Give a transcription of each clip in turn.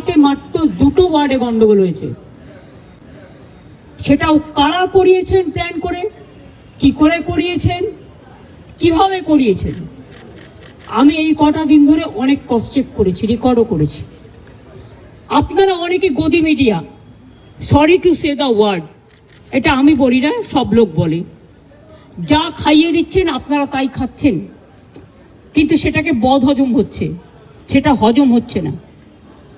মাঠে মাত্র দুটো ওয়ার্ডে গন্ডগোল হয়েছে। সেটাও কারা করিয়েছেন প্ল্যান করে? কি করে করিয়েছেন? কীভাবে করিয়েছেন? আমি এই কটা দিন ধরে অনেক চেক করেছি রেকর্ডও করেছি। আপনারা অনেকে godi media sorry to say the word এটা আমি বলি না, সব লোক বলে। যা খাইয়ে দিচ্ছেন, আপনারা তাই খাচ্ছেন। কিন্তু সেটাকে বদ হজম হচ্ছে, সেটা হজম হচ্ছে না।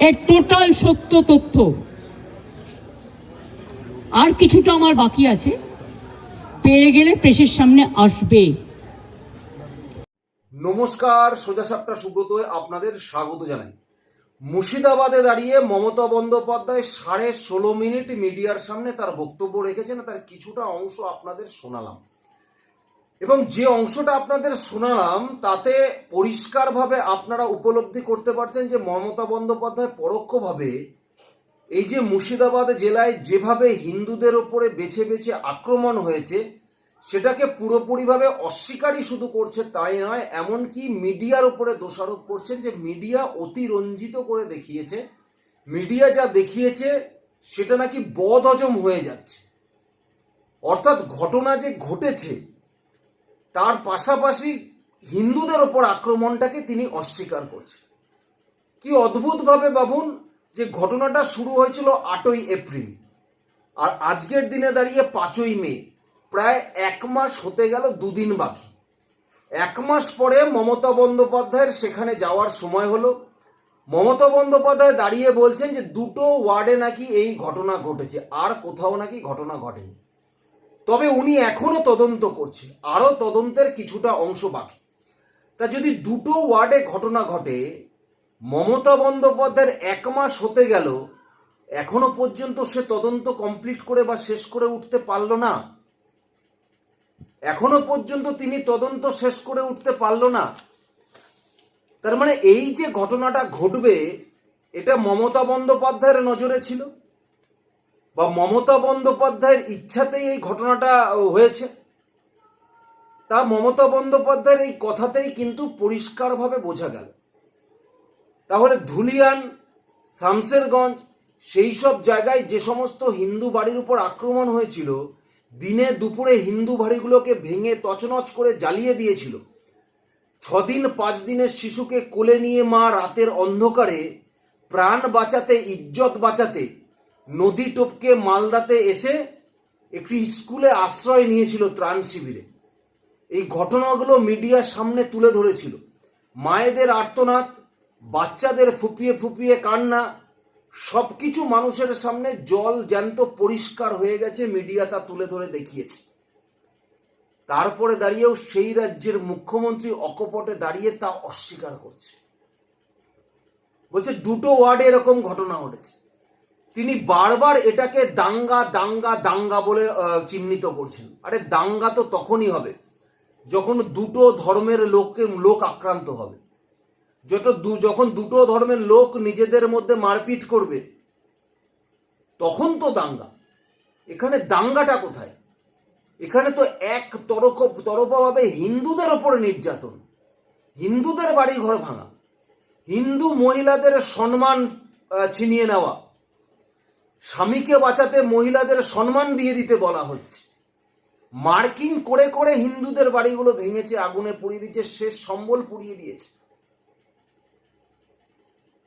এর টোটাল সত্য তথ্য। আর কিছুটা আমার বাকি আছে। পেয়ে গেলে প্রেসের সামনে আসবে। নমস্কার, সোজা সাপটা সুব্রত আপনাদের স্বাগত জানাই। মুর্শিদাবাদে দাঁড়িয়ে মমতা বন্দ্যোপাধ্যায় সাড়ে ষোলো মিনিট মিডিয়ার সামনে তার বক্তব্য রেখেছেন, তার কিছুটা অংশ আপনাদের শোনালাম। এবং যে অংশটা আপনাদের শোনালাম, তাতে পরিষ্কারভাবে আপনারা উপলব্ধি করতে পারছেন যে মমতা বন্দ্যোপাধ্যায় পরোক্ষভাবে এই যে মুর্শিদাবাদ জেলায় যেভাবে হিন্দুদের ওপরে বেছে বেছে আক্রমণ হয়েছে, সেটাকে পুরোপুরিভাবে অস্বীকারই শুধু করছে তাই নয়, এমনকি মিডিয়ার উপরে দোষারোপ করছেন যে মিডিয়া অতিরঞ্জিত করে দেখিয়েছে। মিডিয়া যা দেখিয়েছে, সেটা নাকি বদ হজম হয়ে যাচ্ছে। অর্থাৎ ঘটনা যে ঘটেছে তার পাশাপাশি হিন্দুদের ওপর আক্রমণটাকে তিনি অস্বীকার করছেন। কি অদ্ভুতভাবে ভাবুন যে ঘটনাটা শুরু হয়েছিল আটই এপ্রিল, আর আজকের দিনে দাঁড়িয়ে পাঁচই মে, প্রায় এক মাস হতে গেল দুদিন বাকি। এক মাস পরে মমতা বন্দ্যোপাধ্যায়ের সেখানে যাওয়ার সময় হলো। মমতা বন্দ্যোপাধ্যায় দাঁড়িয়ে বলছেন যে দুটো ওয়ার্ডে নাকি এই ঘটনা ঘটেছে, আর কোথাও নাকি ঘটনা ঘটেনি। তবে উনি এখনও তদন্ত করছে আরও তদন্তের কিছুটা অংশ বাকি। তা যদি দুটো ওয়ার্ডে ঘটনা ঘটে, মমতা বন্দ্যোপাধ্যায়ের এক মাস হতে গেল, এখনও পর্যন্ত সে তদন্ত কমপ্লিট করে বা শেষ করে উঠতে পারল না? এখনও পর্যন্ত তিনি তদন্ত শেষ করে উঠতে পারল না? তার মানে এই যে ঘটনাটা ঘটবে, এটা মমতা বন্দ্যোপাধ্যায়ের নজরে ছিল? বা মমতা বন্দ্যোপাধ্যায়ের ইচ্ছাতেই এই ঘটনাটা হয়েছে। তা মমতা বন্দ্যোপাধ্যায়ের এই কথাতেই কিন্তু পরিষ্কারভাবে বোঝা গেল। তাহলে ধুলিয়ান শামসেরগঞ্জ সেই সব জায়গায় যে সমস্ত হিন্দু বাড়ির উপর আক্রমণ হয়েছিল, দিনে দুপুরে হিন্দু বাড়িগুলোকে ভেঙে তছনছ করে জ্বালিয়ে দিয়েছিল। ছদিন পাঁচ দিনের শিশুকে কোলে নিয়ে মা রাতের অন্ধকারে প্রাণ বাঁচাতে, ইজ্জত বাঁচাতে নদী টপকে মালদাতে এসে একটি স্কুলে আশ্রয় নিয়েছিল ত্রাণ শিবিরে। এই ঘটনাগুলো মিডিয়ার সামনে তুলে ধরেছিল। মায়েদের আর্তনাদ, বাচ্চাদের ফুপিয়ে ফুপিয়ে কান্না সব কিছু মানুষের সামনে জল জ্যান্ত পরিষ্কার হয়ে গেছে, মিডিয়া তা তুলে ধরে দেখিয়েছে। তারপরে দাঁড়িয়েও সেই রাজ্যের মুখ্যমন্ত্রী অকপটে দাঁড়িয়ে তা অস্বীকার করছে। বলছে, দুটো ওয়ার্ডে এরকম ঘটনা ঘটেছে। তিনি বারবার এটাকে দাঙ্গা দাঙ্গা দাঙ্গা বলে চিহ্নিত করছেন। আরে দাঙ্গা তো তখনই হবে যখন দুটো ধর্মের লোককে, লোক আক্রান্ত হবে। যত দু- যখন দুটো ধর্মের লোক নিজেদের মধ্যে মারপিট করবে, তখন তো দাঙ্গা। এখানে দাঙ্গাটা কোথায়? এখানে তো এক তরক তরফাভাবে হিন্দুদের ওপরে নির্যাতন। হিন্দুদের বাড়ি ঘর ভাঙা। হিন্দু মহিলাদের সম্মান ছিনিয়ে নেওয়া। স্বামীকে বাঁচাতে মহিলাদের সম্মান দিয়ে দিতে বলা হচ্ছে। মার্কিং করে করে হিন্দুদের বাড়িগুলো ভেঙেছে, আগুনে পুড়িয়ে দিয়েছে, শেষ সম্বল পুড়িয়ে দিয়েছে।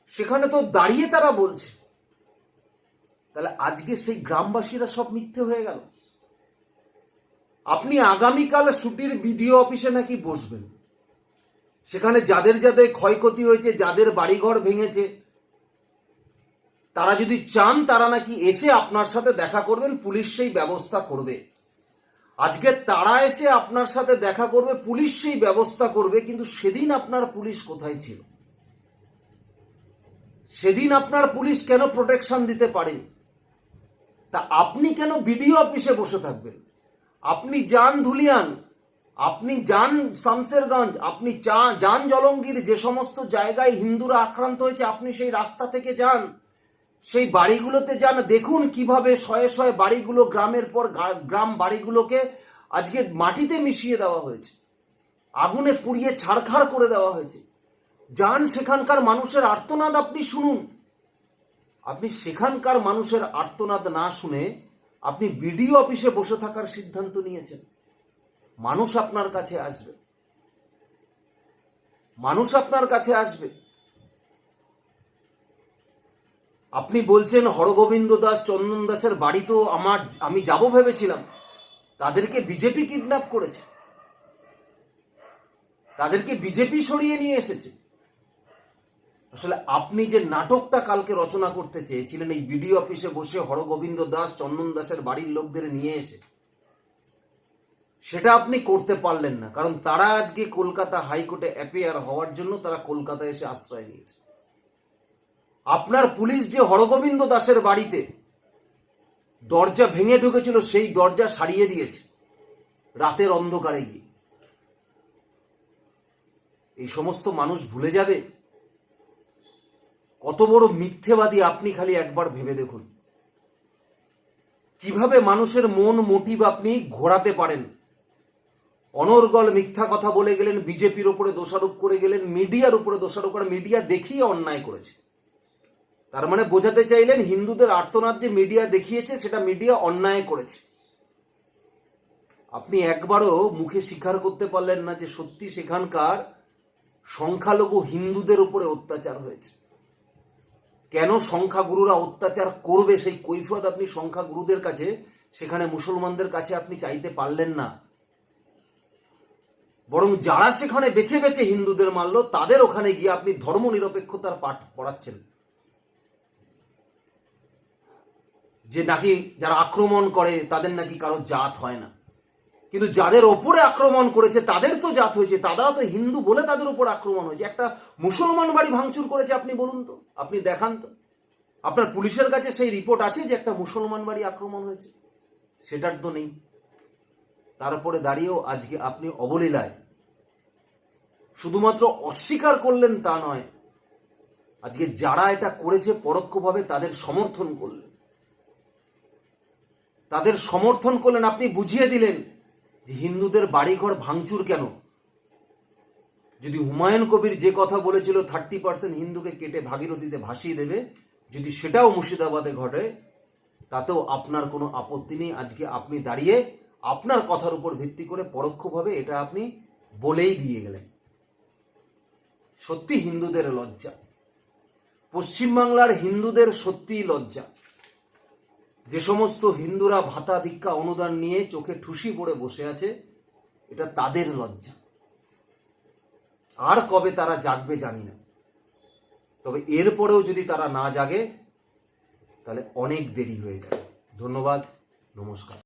সেখানে তো দাঁড়িয়ে তারা বলছে, তাহলে আজকে সেই গ্রামবাসীরা সব মিথ্যে হয়ে গেল। আপনি আগামীকাল ছুটির বিডিও অফিসে নাকি বসবেন? সেখানে যাদের যাদের ক্ষয়ক্ষতি হয়েছে, যাদের বাড়িঘর ভেঙেছে তারা যদি চান, তারা নাকি এসে আপনার সাথে দেখা করবেন, পুলিশ সেই ব্যবস্থা করবে। আজকে তারা এসে আপনার সাথে দেখা করবে, পুলিশ সেই ব্যবস্থা করবে, কিন্তু সেদিন আপনার পুলিশ কোথায় ছিল? সেদিন আপনার পুলিশ কেন প্রোটেকশন দিতে পারেনি? তা আপনি কেন বিডিও অফিসে বসে থাকবেন? আপনি যান ধুলিয়ান, আপনি যান শামসেরগঞ্জ, আপনি চা- যান জলঙ্গির যে সমস্ত জায়গায় হিন্দুরা আক্রান্ত হয়েছে, আপনি সেই রাস্তা থেকে যান। সেই বাড়িগুলোতে যান, দেখুন কীভাবে শয়ে শয়ে বাড়িগুলো, গ্রামের পর গ্রাম বাড়িগুলোকে আজকে মাটিতে মিশিয়ে দেওয়া হয়েছে। আগুনে পুড়িয়ে ছাড়খাড় করে দেওয়া হয়েছে। যান, সেখানকার মানুষের আর্তনাদ আপনি শুনুন। আপনি সেখানকার মানুষের আর্তনাদ না শুনে আপনি বিডিও অফিসে বসে থাকার সিদ্ধান্ত নিয়েছেন। মানুষ আপনার কাছে আসবে। মানুষ আপনার কাছে আসবে। আপনি বলছেন হরগোবিন্দ দাস, চন্দন দাসের বাড়ি তো আমার, আমি যাব ভেবেছিলাম। তাদেরকে বিজেপি কিডন্যাপ করেছে। তাদেরকে বিজেপি সরিয়ে নিয়ে এসেছে। আসলে আপনি যে নাটকটা কালকে রচনা করতে চেয়েছিলেন, এই বিডিও অফিসে বসে হরগোবিন্দ দাস, চন্দন দাসের বাড়ির লোকদের নিয়ে এসে, সেটা আপনি করতে পারলেন না। কারণ তারা আজকে কলকাতা হাইকোর্টে অ্যাপিয়ার হওয়ার জন্য তারা কলকাতায় এসে আশ্রয় নিয়েছে। আপনার পুলিশ যে হরগোবিন্দ দাসের বাড়িতে দরজা ভেঙে ঢুকেছিল, সেই দরজা সারিয়ে দিয়েছে, রাতের অন্ধকারে গিয়ে। এই সমস্ত মানুষ ভুলে যাবে? কত বড় মিথ্যেবাদী আপনি খালি একবার ভেবে দেখুন। কীভাবে মানুষের মন মোটিভ আপনি ঘোরাতে পারেন? অনর্গল মিথ্যা কথা বলে গেলেন, বিজেপির উপরে দোষারোপ করে গেলেন, মিডিয়ার উপরে দোষারোপ করে, মিডিয়া দেখিয়ে অন্যায় করেছে। তার মানে বোঝাতে চাইলেন হিন্দুদের আর্তনাদ যে মিডিয়া দেখিয়েছে, সেটা মিডিয়া অন্যায় করেছে। আপনি একবারও মুখে স্বীকার করতে পারলেন না যে সত্যি সেখানকার সংখ্যালঘু হিন্দুদের উপরে অত্যাচার হয়েছে। কেন সংখ্যাগুরুরা অত্যাচার করবে? সেই কৈফিয়ত আপনি সংখ্যাগুরুদের কাছে, সেখানে মুসলমানদের কাছে আপনি চাইতে পারলেন না। বরং যারা সেখানে বেছে বেছে হিন্দুদের মারলো, তাদের ওখানে গিয়ে আপনি ধর্ম নিরপেক্ষতার পাঠ পড়াচ্ছেন। যে নাকি যারা আক্রমণ করে, তাদের নাকি কারও জাত হয় না। কিন্তু যাদের ওপরে আক্রমণ করেছে, তাদের তো জাত হয়েছে। তারা তো হিন্দু বলে তাদের উপর আক্রমণ হয়েছে। একটা মুসলমান বাড়ি ভাঙচুর করেছে, আপনি বলুন তো, আপনি দেখান তো। আপনার পুলিশের কাছে সেই রিপোর্ট আছে যে একটা মুসলমান বাড়ি আক্রমণ হয়েছে? সেটার তো নেই। তারপরে দাঁড়িয়েও আজকে আপনি অবলীলায় শুধুমাত্র অস্বীকার করলেন তা নয়, আজকে যারা এটা করেছে পরোক্ষভাবে তাদের সমর্থন করলেন। তাদের সমর্থন করলেন, আপনি বুঝিয়ে দিলেন যে হিন্দুদের বাড়িঘর ভাঙচুর কেন? যদি হুমায়ুন কবির যে কথা বলেছিল থার্টি পার্সেন্ট হিন্দুকে কেটে ভাগীরথীতে ভাসিয়ে দেবে, যদি সেটাও মুর্শিদাবাদে ঘটে, তাতেও আপনার কোনো আপত্তি নেই। আজকে আপনি দাঁড়িয়ে আপনার কথার উপর ভিত্তি করে পরোক্ষভাবে এটা আপনি বলেই দিয়ে গেলেন। সত্যি হিন্দুদের লজ্জা। পশ্চিমবাংলার হিন্দুদের সত্যিই লজ্জা। যে সমস্ত হিন্দুরা ভাতা ভিক্ষা অনুদান নিয়ে চোখে ঠুসি পড়ে বসে আছে, এটা তাদের লজ্জা। আর কবে তারা জাগবে জানি না। তবে এরপরেও যদি তারা না জাগে, তাহলে অনেক দেরি হয়ে যাবে। ধন্যবাদ, নমস্কার।